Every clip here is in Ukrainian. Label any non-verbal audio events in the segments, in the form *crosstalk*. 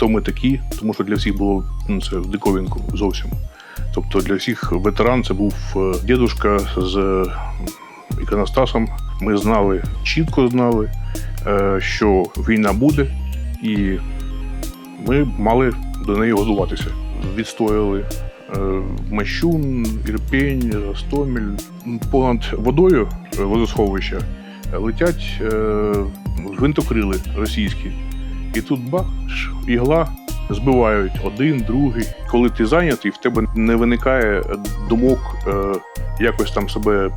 хто ми такі, тому що для всіх було ну, це в диковинку зовсім. Тобто для всіх ветеран це був е, дідушка з е, іконостасом. Ми знали, чітко знали, е, що війна буде, і ми мали до неї готуватися. Відстояли Мащун, Ірпень, Ростомель. Понад водою водосховища летять гвинтокрили російські. І тут бах, ігла збивають один, другий. Коли ти зайнятий, в тебе не виникає думок е, якось там себе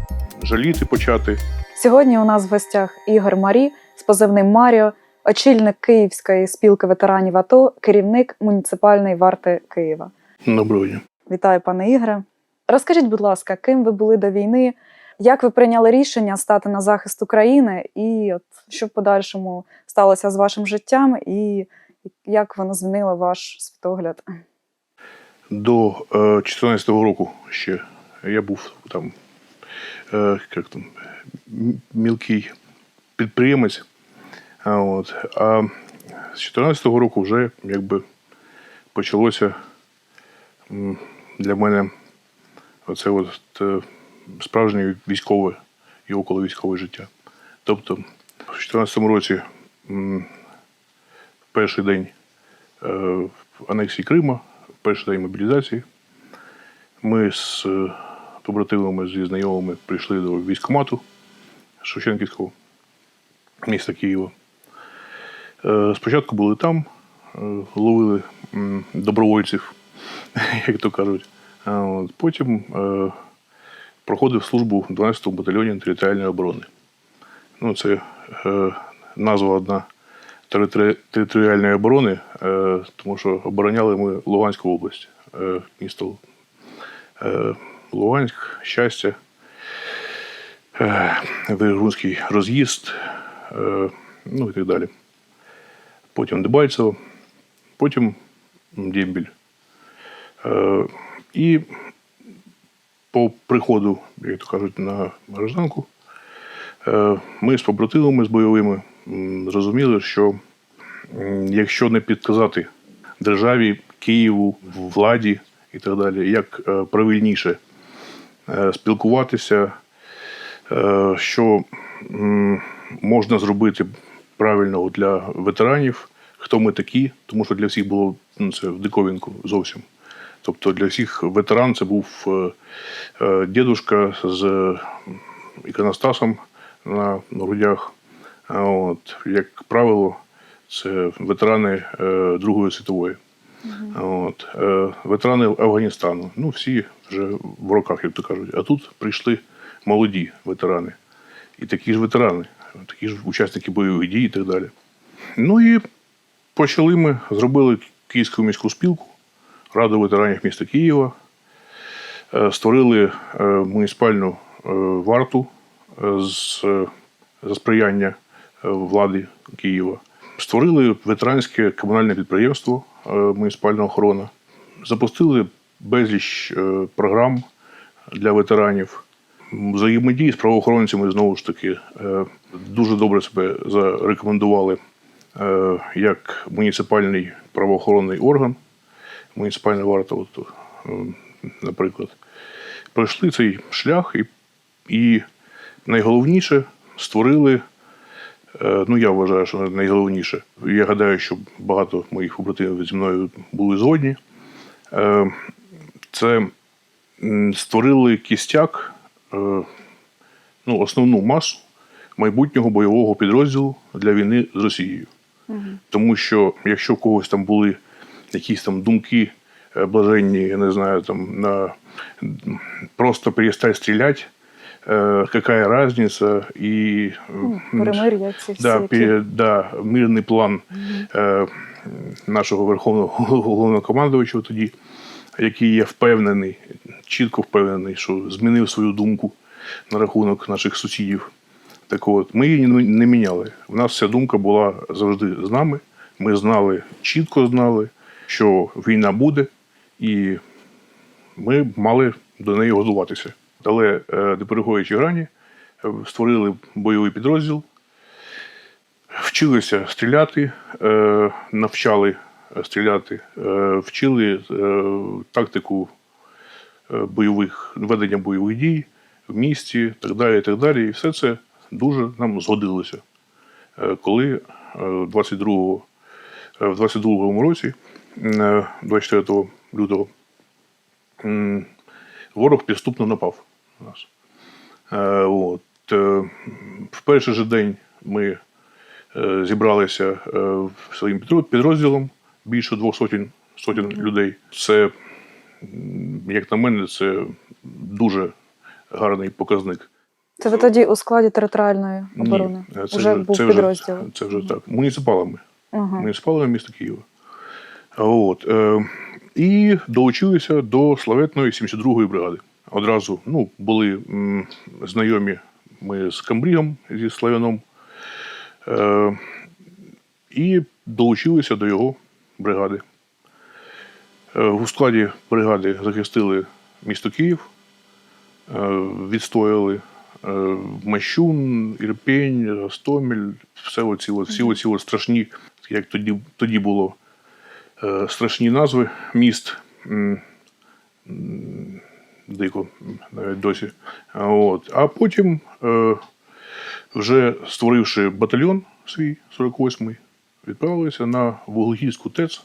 жаліти почати. Сьогодні у нас в гостях Ігор Марі з позивним Маріо, очільник Київської спілки ветеранів АТО, керівник муніципальної варти Києва. Доброго дня. Вітаю, пане Ігоре. Розкажіть, будь ласка, ким ви були до війни? Як ви прийняли рішення стати на захист України, і от що в подальшому сталося з вашим життям, і як воно змінило ваш світогляд? До 2014 року ще я був там, е, як там мілкий підприємець. А, от. а з 2014 року вже якби почалося для мене оце от е, справжнє військове і околовійськове життя. Тобто, 2014 році м, перший день е, анексії Крима, перший день мобілізації. Ми з е, побратимами зі знайомими прийшли до військкомату Шевченківського міста Києва. Е, Спочатку були там, ловили добровольців, *laughs* як то кажуть. Потім проходив службу в 12-му батальйоні територіальної оборони. Ну, це назва одна територіальної оборони, е, тому що обороняли ми Луганську область, е, місто е, Луганськ, щастя, е, Вигрунський роз'їзд, е, ну і так далі. Потім Дебальцево, потім Дембіль. Е, і по приходу, як то кажуть, на гражданку, е, ми з побратимами з бойовими зрозуміли, що якщо не підказати державі, Києву, владі і так далі, як е, правильніше е, спілкуватися, е, що можна зробити правильного для ветеранів, хто ми такі, тому що для всіх було ну, це в диковинку зовсім. Тобто для всіх ветеран це був е, е, дідушка з е, іконостасом на грудях. От, як правило, це ветерани е, Другої світової. А От, е, ветерани Афганістану. Ну, всі вже в роках, як то кажуть. А тут прийшли молоді ветерани. І такі ж ветерани, такі ж учасники бойових дій і так далі. Ну і почали ми, зробили Київську міську спілку, Раду ветеранів міста Києва, Е, створили муніципальну варту за сприяння е, влади Києва. Створили ветеранське комунальне підприємство е, муніципальна охорона. Запустили безліч е, програм для ветеранів. Взаємодії з правоохоронцями знову ж таки дуже добре себе зарекомендували як муніципальний правоохоронний орган, муніципальна варта, наприклад. Пройшли цей шлях і, і найголовніше створили. е, Ну, я вважаю, що найголовніше. Я гадаю, що багато моїх побратимів зі мною були згодні. Е, Це створили кістяк, е, ну, основну масу майбутнього бойового підрозділу для війни з Росією. Тому що якщо в когось там були якісь там думки блаженні, я не знаю, там на просто перестать стрілять, какая разница, і Ну, ці всі. да, які- да, мирний план е, нашого верховного головнокомандувача тоді, який я впевнений, чітко впевнений, що змінив свою думку на рахунок наших сусідів. Так от, ми її не- не міняли. У нас ця думка була завжди з нами. Ми знали, чітко знали, що війна буде, і ми мали до неї готуватися. Але е, не переходячи грані, е, створили бойовий підрозділ, вчилися стріляти, е, навчали стріляти, вчили тактику бойових, ведення бойових дій в місті, так далі, і так далі. І все це дуже нам згодилося. Коли е, 22, е, в 22 році, е, 24 лютого, ворог підступно напав на нас. Е, От. е, В перший же день ми е, зібралися своїм підрозділом більше двох сотень, сотень людей. Це, як на мене, це дуже гарний показник. Це ви тоді у складі територіальної оборони? Ні, це вже, був це підрозділ. Вже, це вже так. Муніципалами. Ага. Муніципалами міста Києва. От, і долучилися до славетної 72-ї бригади. Одразу ну, були знайомі ми з Камбрігом зі Славяном. Е, і долучилися до його бригади. Е, у складі бригади захистили місто Київ, е, відстояли е, Мащун, Ірпень, Ростомель, все оці, всі оці страшні, як тоді, тоді було, е, страшні назви міст. Дико, навіть досі. От. А потім, е, вже створивши батальйон свій 48-й, відправилися на Вуглегірську ТЕЦ,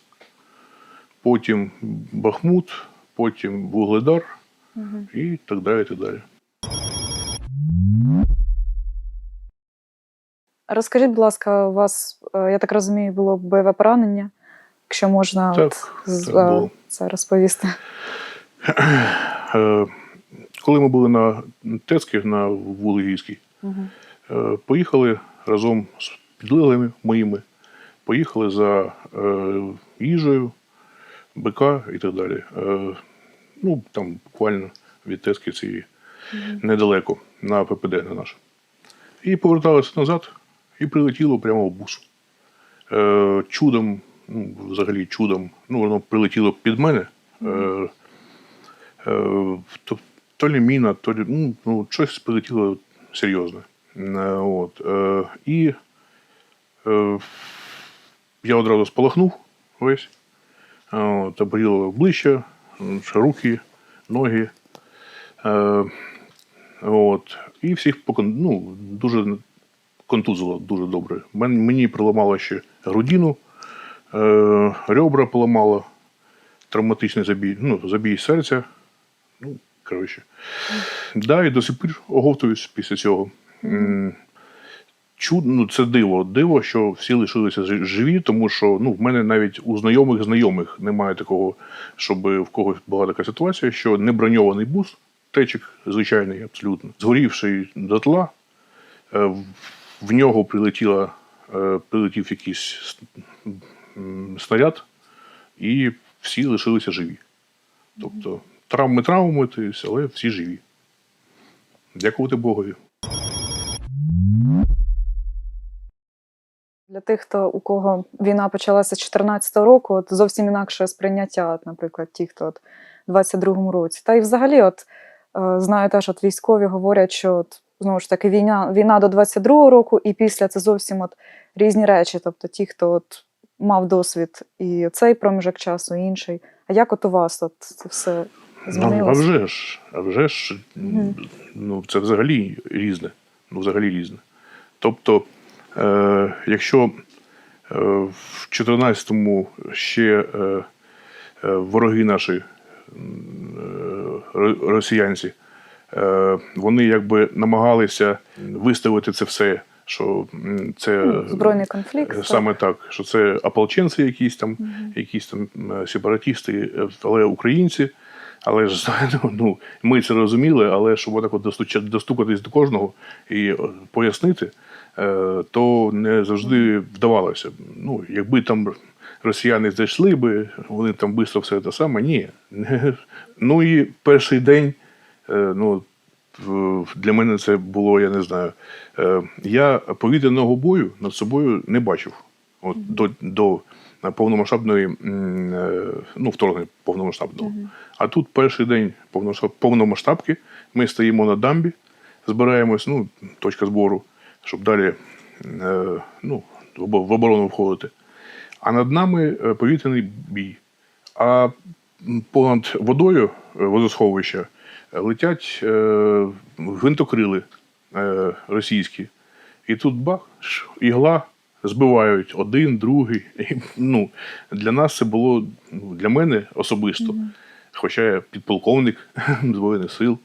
потім Бахмут, потім Вугледар і так далі. Так далі. Розкажіть, будь ласка, у вас, е, я так розумію, було бойове поранення, якщо можна Так, от, так е, було. це розповісти. *clears throat* Е, Коли ми були на Тецькі, на Вуглегірській, Мгм. Е, Поїхали разом з підлеглими моїми, поїхали за е, їжею, БК і так далі. Ну, там буквально від Тески цієї недалеко на ППД на наш. І поверталися назад, і прилетіло прямо в бус. Чудом, ну, взагалі чудом, ну, воно прилетіло під мене. Е, то, то лі міна, то лі, ну, ну, щось прилетіло серйозне. Е, От, е, і е, я одразу спалахнув весь. Е, обріло обличчя, руки, ноги. Е, от, і всіх ну, дуже контузило дуже добре. Мені проламало ще грудину, е, ребра поламало, травматичний забій, ну, забій серця. Коротше. Да, і до сих пір оговтуюсь після цього. М, Чуд, ну, це диво. Диво, що всі лишилися живі, тому що ну, в мене навіть у знайомих знайомих немає такого, щоб в когось була така ситуація, що не броньований бус, течик звичайний, абсолютно, згорівший дотла, е, в- в нього прилетіла, е, прилетів якийсь снаряд, і всі лишилися живі. Тобто травми травми, але всі живі. Дякувати Богові. Для тих, хто у кого війна почалася з 14-го року, от зовсім інакше сприйняття, от, наприклад, ті, хто от в 22-му році. Та й взагалі, от е, знаю теж, от військові говорять, що от, знову ж таки війна, війна до 22-го року, і після це зовсім от різні речі. Тобто ті, хто от мав досвід і цей проміжок часу, і інший. А як от у вас от це все Ну, а вже ж, а вже ж, Мгм. ну, це взагалі різне. Ну, взагалі різне. Тобто, е, якщо е, в 14-му ще е, е, вороги наші, е, росіянці, е, вони якби намагалися виставити це все, що це Ну, збройний конфлікт. Е, так. Саме так, що це ополченці якісь там, якісь там е, сепаратісти, але українці. Але ж *laughs* ну, ми це розуміли, але щоб отак от достукатись до кожного і е, пояснити, е, то не завжди вдавалося. Ну, якби там росіяни зайшли би, вони там швидко все те саме. Ні. *laughs* Ну і перший день, е, ну, для мене це було, я не знаю. Я повітряного бою над собою не бачив. От до, до повномасштабної е, ну, вторгнення повномасштабного. А тут перший день повномасштабки. Ми стоїмо на дамбі, збираємось, ну, точка збору, щоб далі е, ну, в оборону входити. а над нами е, повітряний бій. А понад водою водосховища летять гвинтокрили російські. І тут бах, ігла збивають один, другий. І, ну, для нас це було ну, для мене особисто. Хоча я підполковник *laughs* Збройних сил.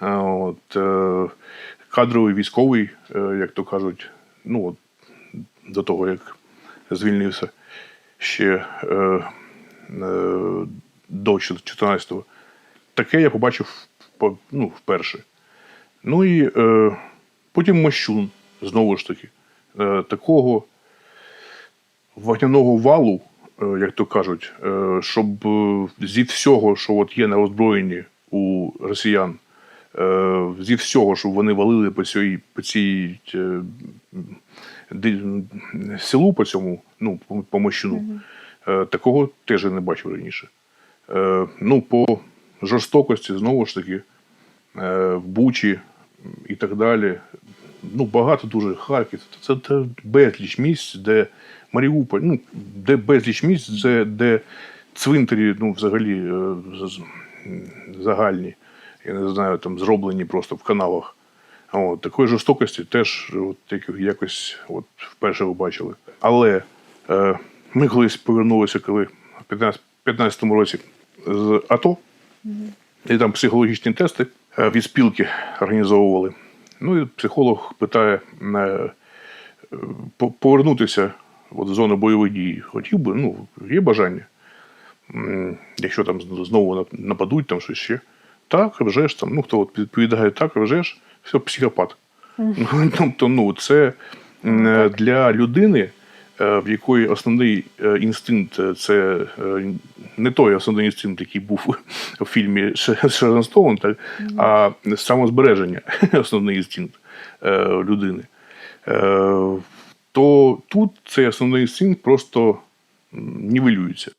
От, е, кадровий військовий, е, як то кажуть, ну, от, до того, як звільнився ще е, е, до 14-го. Таке я побачив по- ну, вперше. Ну і е, потім Мощун, знову ж таки, е, такого вогняного валу, е, як то кажуть, е, щоб е, зі всього, що от є на озброєнні у росіян, зі всього, що вони валили по цій, по цій селу, по цьому, ну, по, Мощуну, е, такого теж я не бачив раніше. Ну, по жорстокості, знову ж таки, в Бучі і так далі. Ну, багато дуже Харків. Це, це безліч місць, де Маріуполь, ну, де безліч місць, де, де цвинтарі, ну, взагалі е, загальні, я не знаю, там зроблені просто в каналах. От, такої жорстокості теж от, як- якось от, вперше побачили. Але е, ми колись повернулися, коли в 15 15-му році з АТО, і там психологічні тести е, від спілки організовували. Ну і психолог питає е, повернутися от, в зону бойових дій. Хотів би, ну, є бажання. Якщо там знову нападуть, там щось ще. Так, вже ж там, ну хто от відповідає так, вже ж, все, психопат. Ну, *laughs* Тобто, ну, це е, для людини, е, в якої основний е, інстинкт е, це не той основний інстинкт, який був у фільмі Шерон Стоун, так, а самозбереження *laughs* основний інстинкт людини. То тут цей основний інстинкт просто нівелюється.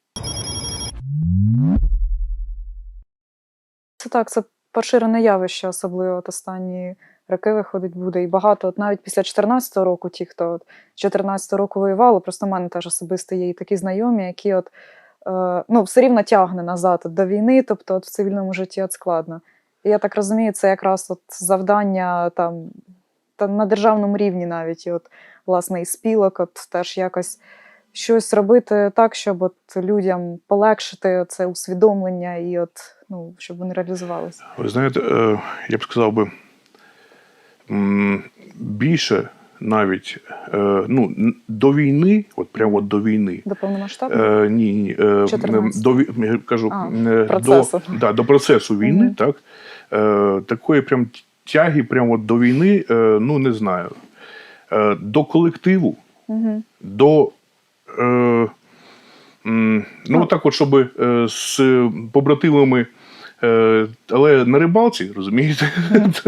Це так, це поширене явище, особливо от останні роки виходить буде. І багато, от навіть після 14-го року, ті, хто от 14-го року воювали, просто в мене теж особисто є і такі знайомі, які от, е, ну, все рівно тягне назад от, до війни, тобто от в цивільному житті от складно. І я так розумію, це якраз от завдання там, та на державному рівні навіть, і от, власне, і спілок, от теж якось щось робити так, щоб от людям полегшити це усвідомлення і от, ну, щоб вони реалізувалися. Ви знаєте, е, я б сказав би, більше навіть е, ну, до війни, от прямо до війни. До повномасштабного? Е, ні, ні. Е, 14. до, я кажу, А, е, процесу. До, да, до процесу війни, Мгм. так. Е, такої прям тяги прямо до війни, е, ну не знаю. Е, до колективу, Угу. до. Е, ну, Ну. так, от, щоб е, з побратимами, але на рибалці, розумієте?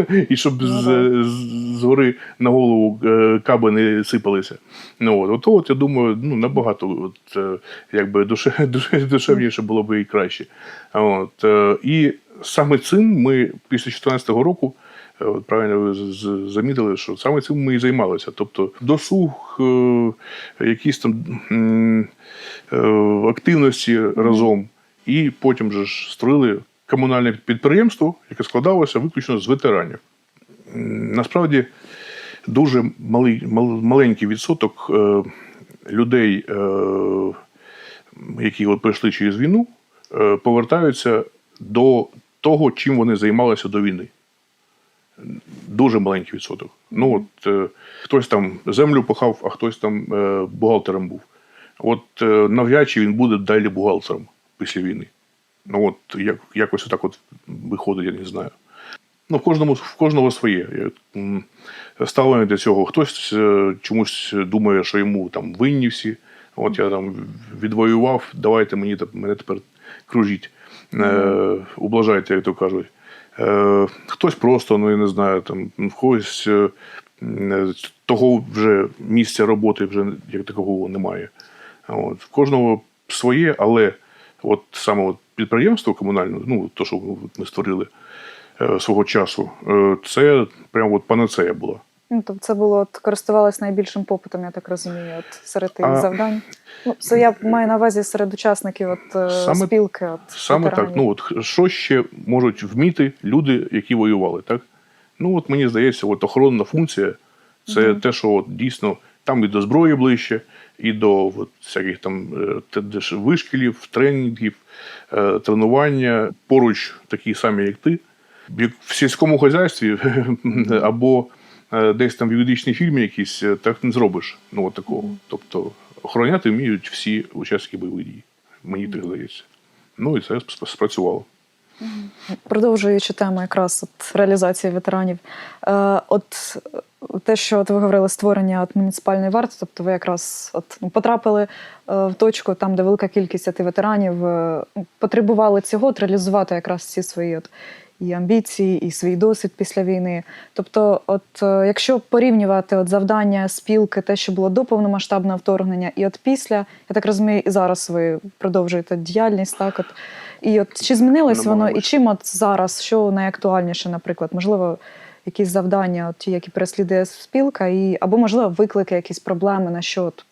*laughs* І щоб Ну, з, да. з, згори на голову каби не сипалися. Ну, от, от, от, я думаю, ну, набагато от, якби душе, *laughs* душе, душевніше було б і краще. От, і саме цим ми після 2014 року. От правильно ви замітили, що саме цим ми і займалися. Тобто досуг, е, якісь там е, активності разом, і потім же ж створили комунальне підприємство, яке складалося виключно з ветеранів. Насправді дуже малий, маленький відсоток е, людей, які от пройшли через війну, повертаються до того, чим вони займалися до війни. Дуже маленький відсоток. Ну, от, е, хтось там землю пахав, а хтось там е, бухгалтером був. От е, навряд чи він буде далі бухгалтером після війни. Ну, от як, якось отак от виходить, я не знаю. Ну, в кожному в кожного своє м, ставлення до цього. Хтось е, чомусь думає, що йому там винні всі. От я там відвоював, давайте мені мене тепер кружіть, е, ублажайте, як то кажуть. Е, хтось просто, ну я не знаю, там когось е, того вже місця роботи вже як такого немає. От. В кожного своє, але от саме от підприємство комунальне, ну то, що ми створили е, свого часу, е, це прямо от панацея була. Ну, тобто це було от, користувалось найбільшим попитом, я так розумію, от серед тих А- завдань. Ну, це я маю на увазі серед учасників от, е, Саме- спілки. От, Саме так. Ну от що ще можуть вміти люди, які воювали, так? Ну от мені здається, от охоронна функція це Мгм. те, що от дійсно там і до зброї ближче, і до от, всяких там е, вишкілів, тренінгів, е, тренування. Поруч такі самі, як ти. В сільському хазяйстві *laughs* або е, десь там в юридичній фільмі якісь, е, так не зробиш. Ну, от такого. Тобто охороняти вміють всі учасники бойових дій. Мені так здається. Ну і це спрацювало. Продовжуючи тему якраз от реалізації ветеранів, е, от е, те, що от ви говорили, створення от муніципальної варти, тобто ви якраз от ну, потрапили е, в точку, там, де велика кількість ветеранів е, ну, потребували цього, от, реалізувати якраз ці свої от, і амбіції, і свій досвід після війни. Тобто, от е, якщо порівнювати от завдання спілки, те, що було до повномасштабного вторгнення, і от після, я так розумію, і зараз ви продовжуєте діяльність, так от. І от чи змінилось воно, і чим от зараз, що найактуальніше, наприклад, можливо, якісь завдання, от ті, які переслідує спілка, і або можливо виклики, якісь проблеми, на що от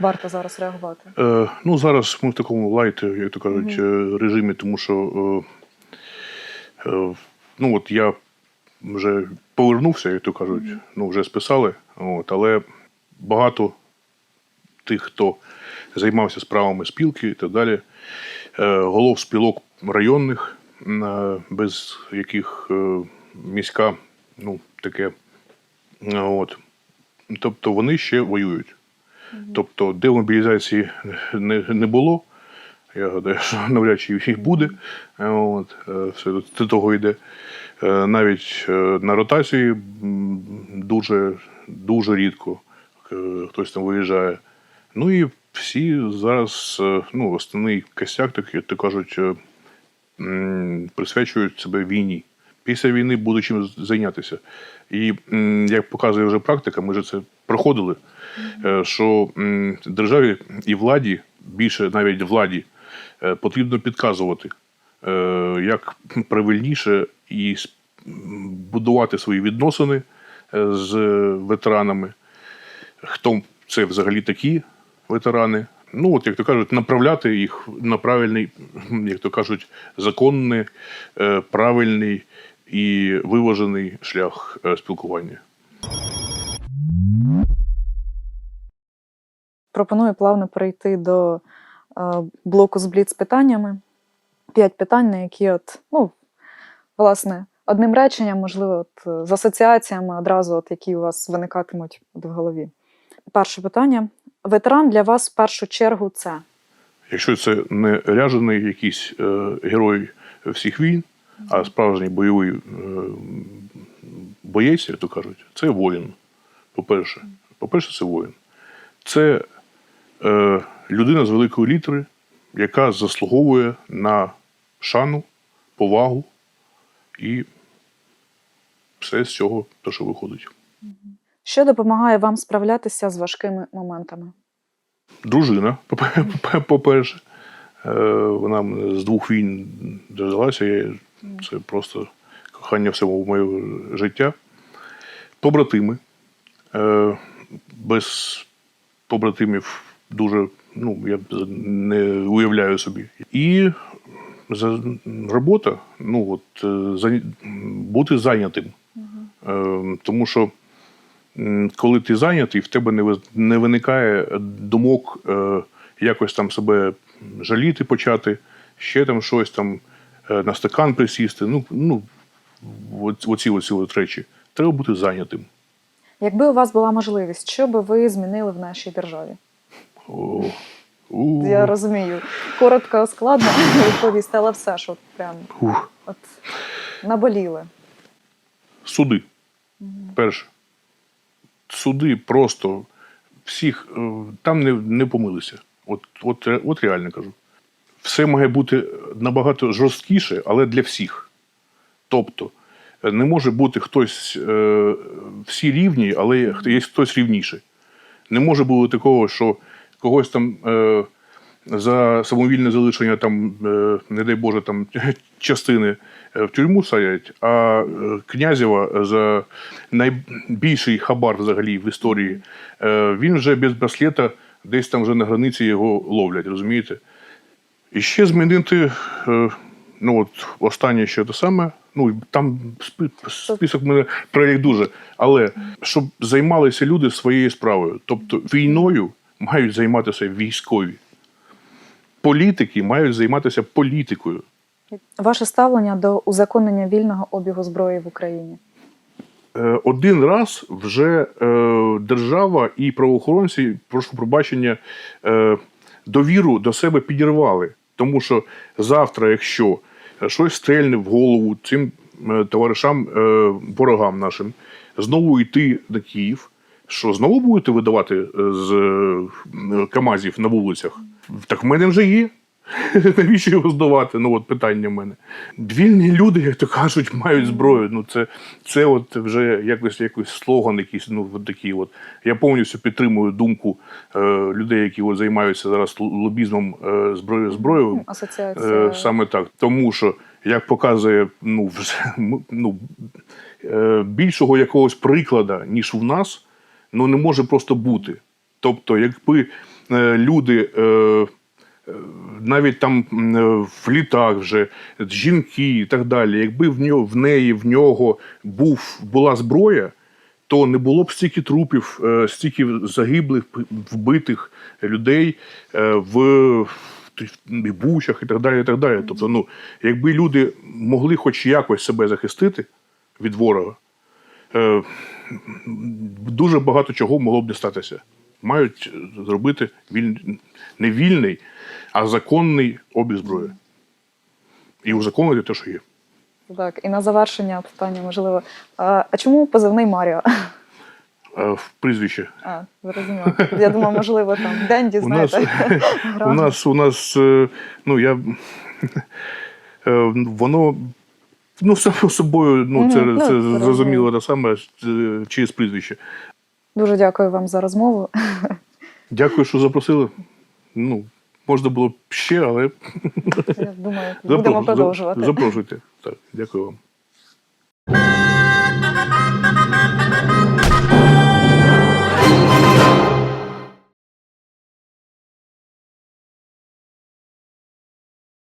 варто зараз реагувати? Е, ну, зараз ми в такому лайт, як то кажуть, е, режимі, тому що е, ну, от я вже повернувся, як то кажуть, ну, вже списали, от, але багато тих, хто займався справами спілки і так далі, е, голов спілок районних, е, без яких е, міська, ну, таке, е, от. Тобто вони ще воюють. Тобто демобілізації не, не було. Я гадаю, що навряд чи їх буде. От, е, все до- того йде. Е, Навіть е, на ротації дуже, дуже рідко хтось там виїжджає. Ну і всі зараз, ну, основний костяк, так як то кажуть, присвячують себе війні. Після війни буде чим зайнятися. І як показує вже практика, ми вже це проходили, що державі і владі, більше навіть владі, потрібно підказувати, е, як правильніше і будувати свої відносини е, з ветеранами, хто це взагалі такі ветерани. Ну, от, як то кажуть, направляти їх на правильний, як то кажуть, законний, е, правильний і виважений шлях е, спілкування. Пропоную плавно перейти до е, блоку з бліц питаннями. П'ять питань, на які, от, ну, власне, одним реченням, можливо, от, е, з асоціаціями одразу, от, які у вас виникатимуть от в голові. Перше питання. Ветеран для вас в першу чергу це. Якщо це не ряжений якийсь е, герой всіх війн, а справжній бойовий е, боєць, як то кажуть, це воїн. По-перше, по-перше, це воїн. Це е, людина з великої літери, яка заслуговує на шану, повагу і все з цього, то, що виходить. Що допомагає вам справлятися з важкими моментами? дружина, *laughs* по- по-перше. Е, Вона з двох війн дождалася. Це просто кохання всього моє життя. Побратими. Е, Без побратимів дуже, ну, я не уявляю собі. І за- робота, ну, от, е, бути зайнятим. Е, Тому що коли ти зайнятий, в тебе не, не виникає думок е, якось там себе жаліти почати, ще там щось там на стакан присісти. Ну, ну оці, оці от речі. Треба бути зайнятим. Якби у вас була можливість, що би ви змінили в нашій державі? О, у, Я розумію, коротко, складно *laughs* відповісти, але все ж от прям ух. от наболіли. Суди. Перше. Суди просто всіх е, там не, не помилися. От, от, от реально кажу. Все має бути набагато жорсткіше, але для всіх. Тобто, е, не може бути хтось е, всі рівні, але є хтось рівніший. Не може бути такого, що когось там е, за самовільне залишення там, е, не дай Боже, там *laughs* частини е, в тюрму садять, а е, Князєва за найбільший хабар взагалі в історії, е, він вже без браслета десь там вже на границі його ловлять, розумієте? І ще змінити, е, ну от останнє ще те саме. Ну там список мене перелік дуже. Але щоб займалися люди своєю справою, тобто війною мають займатися військові. Політики мають займатися політикою. Ваше ставлення до узаконення вільного обігу зброї в Україні? Е, Один раз вже е, держава і правоохоронці, прошу пробачення, е, довіру до себе підірвали. Тому що завтра, якщо щось стрельне в голову цим товаришам, ворогам нашим, знову йти на Київ, що знову будете видавати е, з е, КАМАЗів на вулицях? Так в мене вже є. *laughs* Навіщо його здавати? Ну, от питання в мене. Вільні люди, як то кажуть, мають зброю. Ну, це, це от вже якось, якось слоган якийсь, ну, от такий от. Я повністю підтримую думку е, людей, які от займаються зараз лобізмом е, зброю зброєю. Асоціація Е, саме так. Тому що, як показує, ну, вже, *laughs* ну, е, більшого якогось приклада, ніж в нас, ну, не може просто бути. Тобто, якби е, люди. Е, е, навіть там в літах вже жінки і так далі, якби в нього в неї в нього був була зброя, то не було б стільки трупів, стільки загиблих, вбитих людей в бучах і так далі. І так далі. Тобто, ну, якби люди могли хоч якось себе захистити від ворога, дуже багато чого могло б не статися. Мають зробити віль... не вільний, а законний обіг зброї. І узаконити те, що є. Так, і на завершення питання, можливо. А, чому позивний Маріо? Е, В прізвище. А, зрозуміло. Я думаю, можливо, там Денді, У нас, у нас, у нас, е, ну я *laughs* е, воно. Ну, само собою, ну, це, ну, це зрозуміло. зрозуміло те саме е, через прізвище. Дуже дякую вам за розмову. Дякую, що запросили. Ну, можна було б ще, але Я думаю, *laughs* будемо продовжувати. Запрошуйте. Так, дякую вам.